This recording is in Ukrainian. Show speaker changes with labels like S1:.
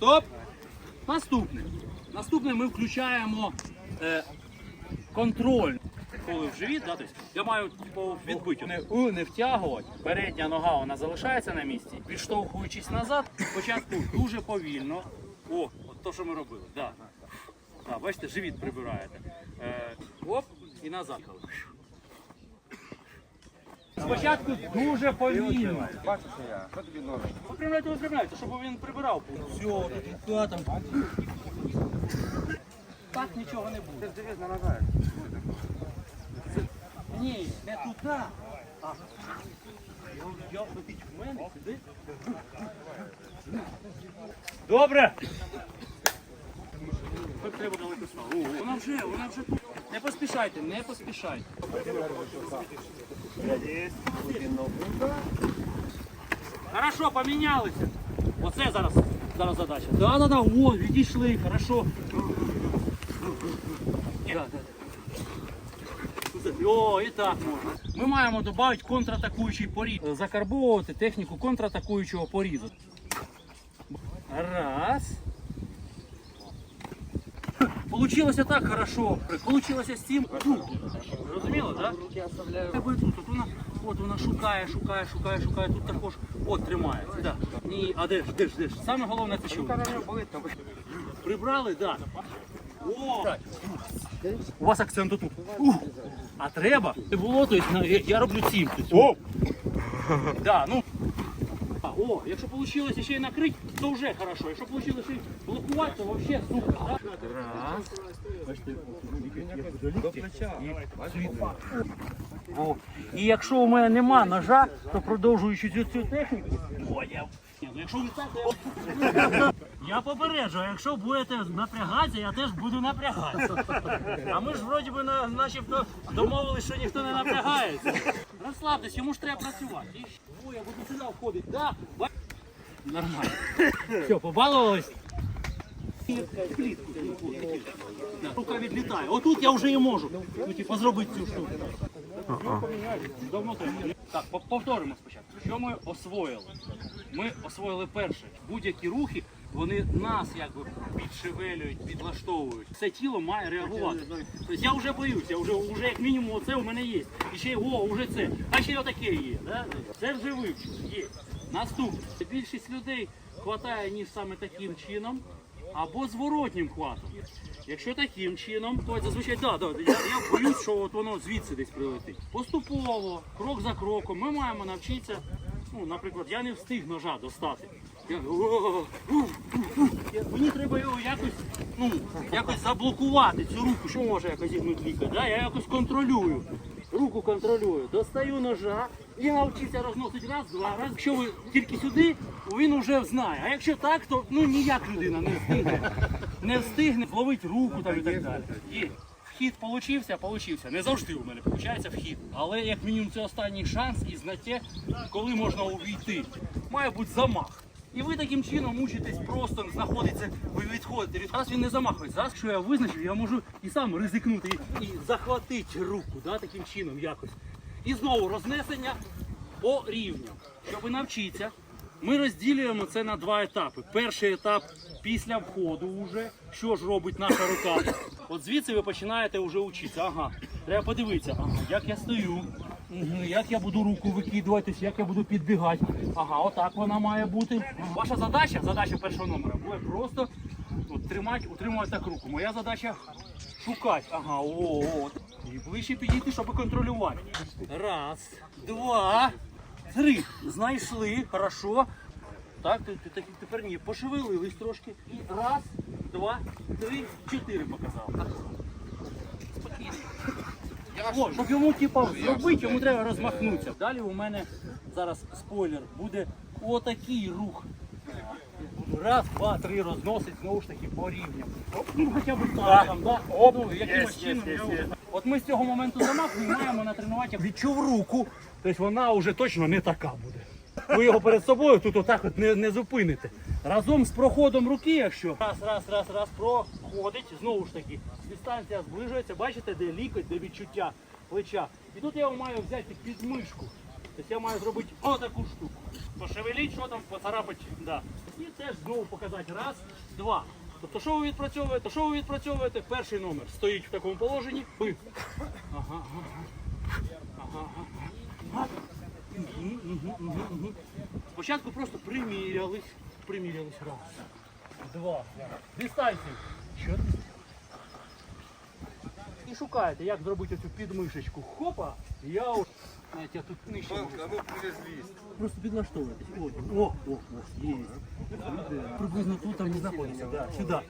S1: Стоп. Наступне. Наступне ми включаємо е, контроль. Коли в живіт, да, тобто я маю типу, відбити, не, не втягувати. Передня нога вона залишається на місці, відштовхуючись назад, спочатку дуже повільно. О, от то, що ми робили. Да. Да, бачите, живіт прибираєте. Е, оп, і назад. Спочатку дуже повільно.
S2: Бачиш, я? Що тобі норм?
S1: Випрямляйте, випрямляйте, щоб він прибирав. Все, тут відкатом. Так нічого не буде.
S2: Ти дивись на нога.
S1: Ні, не туди. А. Я, ходить в мене сюди. Добре. Так треба далеко стало. Вона вже, вона вже тут. Не поспішайте, не поспішайте. Хорошо, помінялися. Оце зараз, зараз задача. Да, да, да, о, відійшли, хорошо. Да, да, да. О, і так можна. Ми маємо додати контратакуючий поріз. Закарбовувати техніку контратакуючого порізу. Раз. Получилося так хорошо. Получилося з цим. Розуміло, так? Тебе тут, от вона, от вона шукає, шукає, шукає, шукає. Тут також от тримається. Да. Ні, а де ж, де ж, де ж? Саме головне це що? Прибрали, так. Да. О! У вас акцент тут. А треба? Не було, то есть, я, я роблю цим. О! Да, ну. О, якщо вийшло ще й накрити, то вже хорошо. Якщо вийшло ще й блокувати, то взагалі супер. І якщо у мене нема ножа, то продовжуючи цю, цю техніку. Ну я... я попереджу, якщо будете напрягатися, я теж буду напрягатися. А ми ж вроді би на, начебто домовились, що ніхто не напрягається. Розслабтесь, йому ж треба працювати. О, я буду сюди входити. Да, Нормально. Все, побалувались? Рука відлітає. Отут я вже і можу. Ну, типу, зробити цю штуку. Давно. Так, пов- повторимо спочатку. Що ми освоїли? Ми освоїли перше. Будь-які рухи, вони нас якби підшевелюють, підлаштовують. Все тіло має реагувати. Тобто я вже боюсь, я вже, вже як мінімум оце у мене є. І ще о, вже це. А ще й отаке є. Да? Це вже вивчив. Є. Наступне. Більшість людей хватає ніж саме таким чином або зворотнім хватом. Якщо таким чином, то зазвичай да, да, я, я боюсь, що от воно звідси десь прилетить. Поступово, крок за кроком, ми маємо навчитися. Ну, наприклад, я не встиг ножа достати. Мені треба його якось, ну, якось заблокувати цю руку, що може якось зігнути лікар. Да? Я якось контролюю. Руку контролюю, достаю ножа і навчився розносити раз, два, раз. Якщо ви тільки сюди, він вже знає. А якщо так, то ну ніяк людина не встигне. Не встигне зловити руку там і так далі. Є. Вхід получився, получився. Не завжди у мене виходить вхід. Але як мінімум це останній шанс і знаття, коли можна увійти. Має бути замах. І ви таким чином мучитесь, просто знаходиться, ви відходите. від- Зараз він не замахується. Зараз, що я визначив, я можу і сам ризикнути і, і захватити руку, да, таким чином якось. І знову рознесення по рівню. Щоб навчитися, ми розділюємо це на два етапи. Перший етап після входу вже, що ж робить наша рука. От звідси ви починаєте вже вчитися. Ага, треба подивитися, ага, як я стою, мгм, як я буду руку викидуватись, як я буду підбігати. Ага, отак вона має бути. Ваша задача, задача першого номера, буде просто от, тримати, утримувати так руку. Моя задача шукати. Ага, о, о. І ближче підійти, щоб контролювати. Раз, два, три. Знайшли, хорошо. Так, ти, ти, ти- тепер ні, пошевелились трошки. І раз, два, три, чотири показав. О, щоб йому типу, зробити, йому треба розмахнутися. Далі у мене зараз спойлер, буде отакий рух. Раз, два, три розносить знову ж таки по рівням. Ну хоча б так, там, да? ну, якимось чином. я вже- От ми з цього моменту замаху маємо натренувати, як відчув руку, тобто вона вже точно не така буде. Ви його перед собою тут отак от не, не зупините. Разом з проходом руки, якщо раз, раз, раз, раз проходить, знову ж таки, дистанція зближується, бачите, де лікоть, де відчуття плеча. І тут я маю взяти під мишку. Тобто я маю зробити отаку штуку. Пошевеліть, що там, поцарапати. Да. І теж знову показати. Раз, два. Тобто, що ви відпрацьовуєте? Що ви відпрацьовуєте? Перший номер стоїть в такому положенні. Пи. Спочатку просто примірялись. Примірялись. Раз, два. Дистанцію. Чотири. І шукаєте, як зробити цю підмишечку. Хопа, я от. знаєте, я тут нижче можу.
S2: А ну перезвість.
S1: Просто підлаштовуйтесь. О, о, о, о, є. Приблизно тут там не знаходиться. Да, сюди.